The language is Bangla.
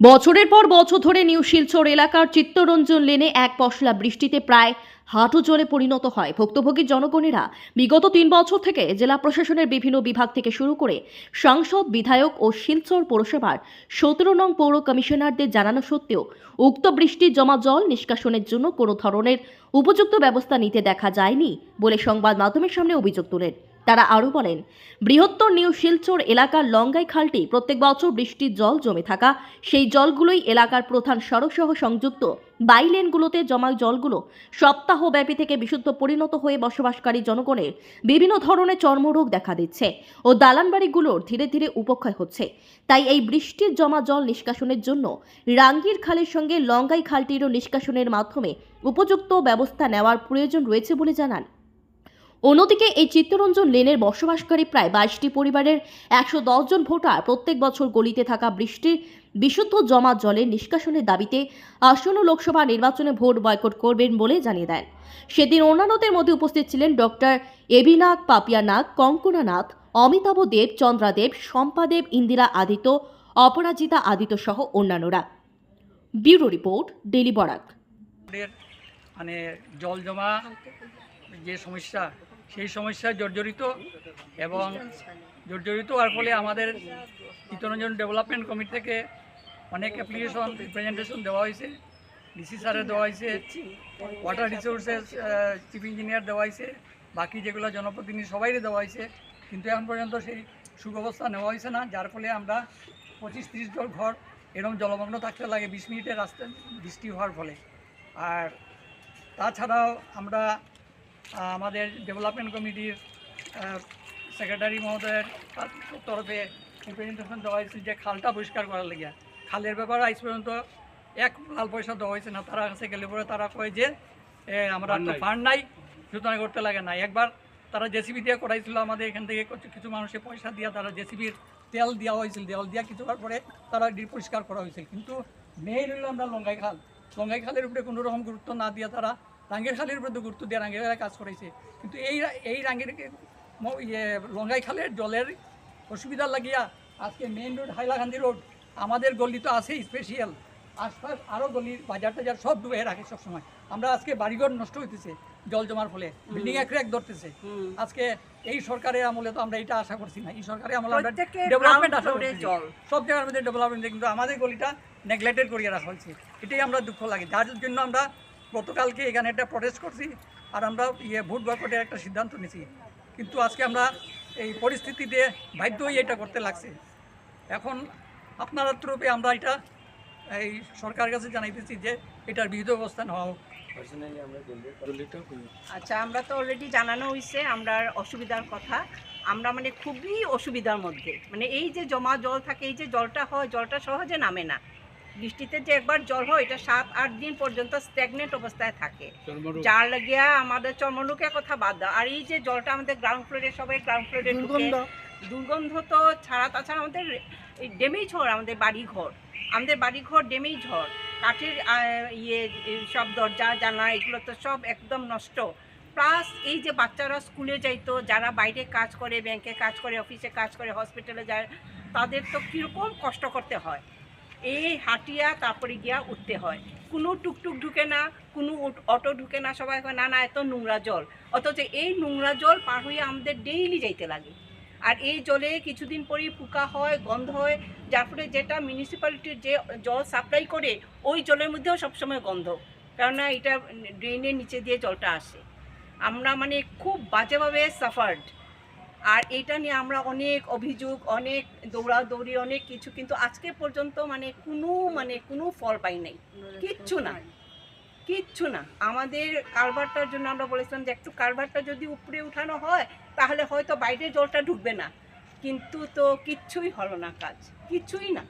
বছরের পর বছর ধরে নিউ শিলচর এলাকার চিত্তরঞ্জন লেনে এক পশলা বৃষ্টিতে প্রায় হাঁটু জলে পরিণত হয়। ভুক্তভোগী জনগণেরা বিগত তিন বছর থেকে জেলা প্রশাসনের বিভিন্ন বিভাগ থেকে শুরু করে সাংসদ, বিধায়ক ও শিলচর পৌরসভার সতেরো নং পৌর কমিশনারদের জানানো সত্ত্বেও উক্ত বৃষ্টির জমা জল নিষ্কাশনের জন্য কোনো ধরনের উপযুক্ত ব্যবস্থা নিতে দেখা যায়নি বলে সংবাদ মাধ্যমের সামনে অভিযোগ তোলেন। তারা আরও বলেন, বৃহত্তর নিউ শিলচর এলাকার লঙ্গাই খালটি প্রত্যেক বছর বৃষ্টির জল জমে থাকা। সেই জলগুলোই এলাকার প্রধান সড়কসহ সংযুক্ত। বাইলেনগুলোতে জমা জলগুলো সপ্তাহব্যাপী থেকে বিশুদ্ধ পরিণত হয়ে বসবাসকারী জনগণের বিভিন্ন ধরনের চর্মরোগ দেখা দিচ্ছে ও দালানবাড়িগুলোর ধীরে ধীরে উপক্ষয় হচ্ছে। তাই এই বৃষ্টির জমা জল নিষ্কাশনের জন্য রাঙ্গির খালের সঙ্গে লঙ্গাই খালটিরও নিষ্কাশনের মাধ্যমে উপযুক্ত ব্যবস্থা নেওয়ার প্রয়োজন রয়েছে বলে জানান। অন্যদিকে এই চিত্তরঞ্জন লেনের বসবাসকারী প্রায় বাইশটি পরিবারের একশো জন ভোটার প্রত্যেক বছর গলিতে থাকা বৃষ্টির বিশুদ্ধ জমা জলের নিষ্কাশনের দাবিতে আসন্ন লোকসভা নির্বাচনে ভোট বয়কট করবেন বলে জানিয়ে দেন। সেদিন অন্যান্যদের মধ্যে উপস্থিত ছিলেন ডক্টর এবিনাগ পাপিয়া নাগ কঙ্কনা নাথ, অমিতাভ দেব চন্দ্রাদেব শম্পাদেব ইন্দিরা আদিত্য, অপরাজিতা আদিত্য সহ অন্যান্যরা। Bureau report daily Barak. মানে জল জমা, যে সমস্যা সেই সমস্যায় জর্জরিত এবং জর্জরিত হওয়ার ফলে আমাদের চিত্তরঞ্জন ডেভেলপমেন্ট কমিটি থেকে অনেক অ্যাপ্লিকেশন রিপ্রেজেন্টেশন দেওয়া হয়েছে ডিসি স্যারের দেওয়া হয়েছে ওয়াটার রিসোর্সেস চিফ ইঞ্জিনিয়ার দেওয়া হয়েছে, বাকি যেগুলো জনপ্রতিনিধি সবাইকে দেওয়া হয়েছে। কিন্তু এখন পর্যন্ত সেই সুব্যবস্থা নেওয়া হয়েছে না, যার ফলে আমরা পঁচিশ তিরিশ জন ঘর এরকম জলমগ্ন থাকতে লাগে, বিশ মিনিটের রাস্তা বৃষ্টি হওয়ার ফলে। আর তাছাড়াও আমরা আমাদের ডেভেলপমেন্ট কমিটির সেক্রেটারি মহোদয়ের তরফে রিপ্রেজেন্টেশন দেওয়া হয়েছে যে খালটা পরিষ্কার করার লেগে খালের ব্যাপারে আজ পর্যন্ত এক লাল পয়সা দেওয়া হয়েছে না তারা কাছে গেলে পরে তারা কয় যে এ, আমরা তো ফান্ড নাই সুতরাং করতে লাগে না। একবার তারা জেসিবি দিয়ে করাইছিল আমাদের এখান থেকে কিছু- মানুষের পয়সা দিয়ে তারা জেসিবির তেল দেওয়া হয়েছিল। দেওয়াল দিয়া কিছু হওয়ার পরে তারা ডি পরিষ্কার করা হয়েছিল। কিন্তু মেইন হইল আমরা লঙ্গাই খাল। লঙ্গাই খালের উপরে কোনো রকম গুরুত্ব না দিয়ে তারা রাঙ্গের খালের উপরে গুরুত্ব দিয়ে রাঙ্গের খালে কাজ করেছে কিন্তু এই এই রাঙ্গের ইয়ে লঙ্গাই খালের জলের অসুবিধা লাগিয়া আজকে মেইন রোড হাইলাকান্দি রোড আমাদের গলি তো আছেই স্পেশাল আশপাশ আরও গলির বাজার টাজার সব ডুবে রাখে সবসময়। আমরা আজকে বাড়িঘর নষ্ট হইতেছে জল জমার ফলে। বিল্ডিং এক এক ধরতেছে। আজকে এই সরকারের আমলে তো আমরা এটা আশা করছি না। এই সরকারের আমলে আমরা ডেভেলপমেন্ট আশা করছি জল। সব জায়গার মধ্যে ডেভেলপমেন্ট কিন্তু আমাদের গলিটা নেগলেক্টেড করিয়ে রাখা হয়েছে। এটাই আমরা দুঃখ লাগে। যার জন্য আমরা গতকালকে এখানে একটা প্রটেস্ট করছি আর আমরা ইয়ে ভোট বয়কটের একটা সিদ্ধান্ত নিয়েছি কিন্তু আজকে আমরা এই পরিস্থিতিতে বাধ্য হয়ে এটা করতে লাগছে। এখন আপনারা তরফে আমরা এটা এই সরকারের কাছে জানাইতেছি যে এটার বিহিত ব্যবস্থা নেওয়া হোক। আচ্ছা আমরা তো অলরেডি জানানো হয়েছে আমরা অসুবিধার কথা। আমরা মানে খুবই অসুবিধার মধ্যে। মানে এই যে জমা জল থাকে এই যে জলটা হয় জলটা সহজে নামে না। বৃষ্টিতে যে একবার জল হয় এটা সাত আট দিন পর্যন্ত স্ট্যাগনেট অবস্থায় থাকে। যার লাগিয়া আমাদের চর্মরোগের কথা বাদ দাও। আর এই যে জলটা আমাদের গ্রাউন্ড ফ্লোরে সবাই গ্রাউন্ড ফ্লোরে দুর্গন্ধ। তো ছাড়া তাছাড়া আমাদের এই ড্যামেজ হয় আমাদের বাড়ি ঘর আমাদের বাড়ি ঘর ড্যামেজ হয়। কাঠের ইয়ে সব দরজা জানলা এগুলো তো সব একদম নষ্ট। প্লাস এই যে বাচ্চারা স্কুলে যাইতো যারা বাইরে কাজ করে ব্যাংকে কাজ করে অফিসে কাজ করে হসপিটালে যায় তাদের তো কীরকম কষ্ট করতে হয়। এই হাঁটিয়া তারপরে গিয়া উঠতে হয়। কোনো টুকটুক ঢুকে না, কোনো অটো ঢুকে না, সবাই না না, এত নোংরা জল। অথচ এই নোংরা জল পার হয়ে আমাদের ডেইলি যাইতে লাগে। আর এই জলে কিছুদিন পরেই ফুকা হয়, গন্ধ হয়, যার ফলে যেটা মিউনিসিপ্যালিটির যে জল সাপ্লাই করে, ওই জলের মধ্যেও সবসময় গন্ধ। কেননা এটা ড্রেনের নিচে দিয়ে জলটা আসে। আমরা মানে খুব বাজেভাবে সাফার্ড আর এটা নিয়ে আমরা অনেক অভিযোগ, অনেক দৌড়াদৌড়ি, অনেক কিছু, কিন্তু আজকে পর্যন্ত মানে কোনো মানে কোনো ফল পাই নাই। কিচ্ছু না। কিচ্ছু না। আমাদের কারবারটার জন্য আমরা বলেছিলাম যে, একটু কারবারটা যদি উপরে উঠানো হয়, তাহলে হয়তো বাইরে জলটা ঢুকবে না। কিন্তু তো কিচ্ছুই হলো না কাজ। কিচ্ছুই না।